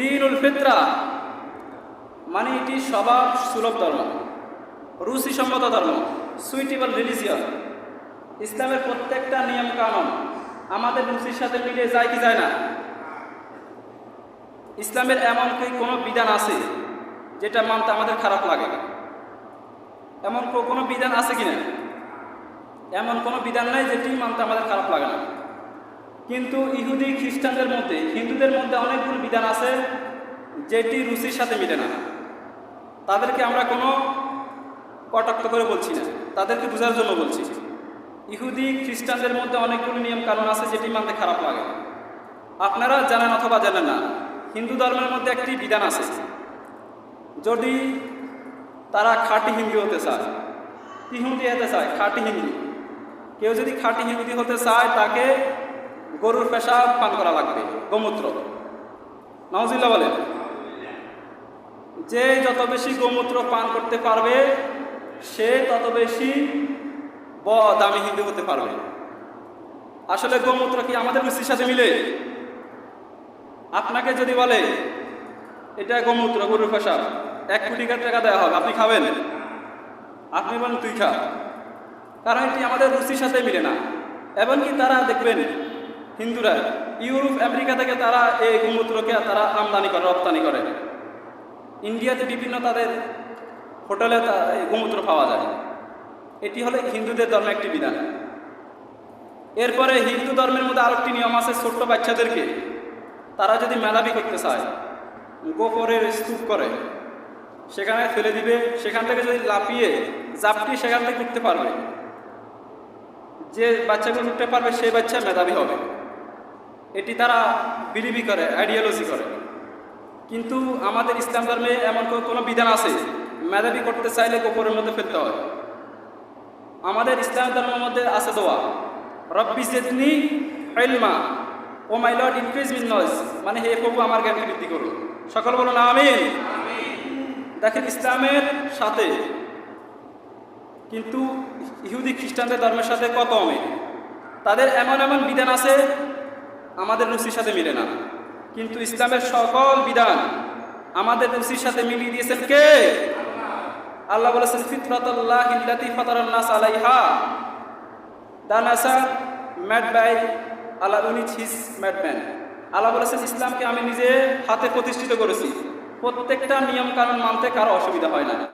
দিনুল ফিতরা মানে এটি স্বভাব সুলভ ধর্ম রুচি সম্মত ধর্ম সুইটেবল রিলিজিয়ন ইসলামের প্রত্যেকটা নিয়ম কানুন আমাদের রুচির সাথে মিলে যায় কি যায় না? ইসলামের এমন কি কোনো বিধান আছে যেটা মানতে আমাদের খারাপ লাগে? এমন কো- কোনো বিধান আছে কিনা এমন কোনো বিধান নাই যেটি মানতে আমাদের খারাপ লাগে না। কিন্তু ইহুদি খ্রিস্টানদের মধ্যে, হিন্দুদের মধ্যে অনেকগুলো বিধান আছে যেটি রুচির সাথে মিলে না। তাদেরকে আমরা কোনো কটাক্ত করে বলছি না। তাদেরকে বোঝার জন্য বলছি, ইহুদি খ্রিস্টানদের মধ্যে অনেকগুলো নিয়ম কানুন আছে যেটি মানতে খারাপ লাগে। আপনারা জানেন অথবা জানেন না, হিন্দু ধর্মের মধ্যে একটি বিধান আছে। যদি তারা খাঁটি হিন্দি হতে চায় কি হিন্দি হতে চায়, খাঁটি হিন্দি। কেউ যদি খাঁটি হিন্দি হতে চায়, তাকে গরুর পেশাব পান করা লাগবে, গোমূত্র। নওজিল্লা বলেন, যে যত বেশি গোমূত্র পান করতে পারবে, সে তত বেশি ব দামি হিন্দু হতে পারবে। আসলে গোমূত্র কি আমাদের রুচির সাথে মিলে? আপনাকে যদি বলে, এটা গোমূত্র, গরুর পেশাব, এক কোটি টাকা দেওয়া হবে, আপনি খাবেন? আপনি বলেন, তুই খা। কারণ এটি আমাদের রুচির সাথে মিলে না। এমনকি তারা দেখবেন হিন্দুরা, ইউরোপ আমেরিকা থেকে তারা এই গোমূত্রকে তারা আমদানি করে, রপ্তানি করে। ইন্ডিয়াতে বিভিন্ন তাদের হোটেলে এই গোমূত্র পাওয়া যায়। এটি হলো হিন্দুদের ধর্মের একটি বিধান। এরপরে হিন্দু ধর্মের মধ্যে আরেকটি নিয়ম আছে ছোট্ট বাচ্চাদেরকে। তারা যদি মেলাবি করতে চায় গোপরের স্তূপ করে, সেখানে ফেলে দিবে, সেখান থেকে যদি লাফিয়ে জাপটি সেখান থেকে উঠতে পারবে, যে বাচ্চাগুলো উঠতে পারবে, সেই বাচ্চা মেধাবী হবে। এটি তারা বিলিভি করে আইডিওলজি করে। কিন্তু আমাদের ইসলাম ধর্মে এমন কোনো বিধান আছে? মেধাবী করতে চাইলে গোপরের মধ্যে ফেলতে হয়। আমাদের ইসলাম ধর্মের মধ্যে আছে দোয়া। রব্বি জেদনি ইলমা। O my Lord increase my knowledge মানে হে প্রভু, আমার জ্ঞান বৃদ্ধি করুন সকল বলুন, আমিন। দেখেন, ইসলামের সাথে কিন্তু ইহুদি খ্রিস্টানদের ধর্মের সাথে কত অমিল? তাদের এমন এমন বিধান আছে আমাদের রুচির সাথে মিলে না। কিন্তু ইসলামের সকল বিধান আমাদের রুচির সাথে মিলিয়ে দিয়েছেন কে? আল্লাহ বলেছেন, ফিতরাতাল্লাহ ম্যাড আল্লাহ বলেছেন, ইসলামকে আমি নিজে হাতে প্রতিষ্ঠিত করেছি। প্রত্যেকটা নিয়ম কানুন মানতে কারও অসুবিধা হয় না।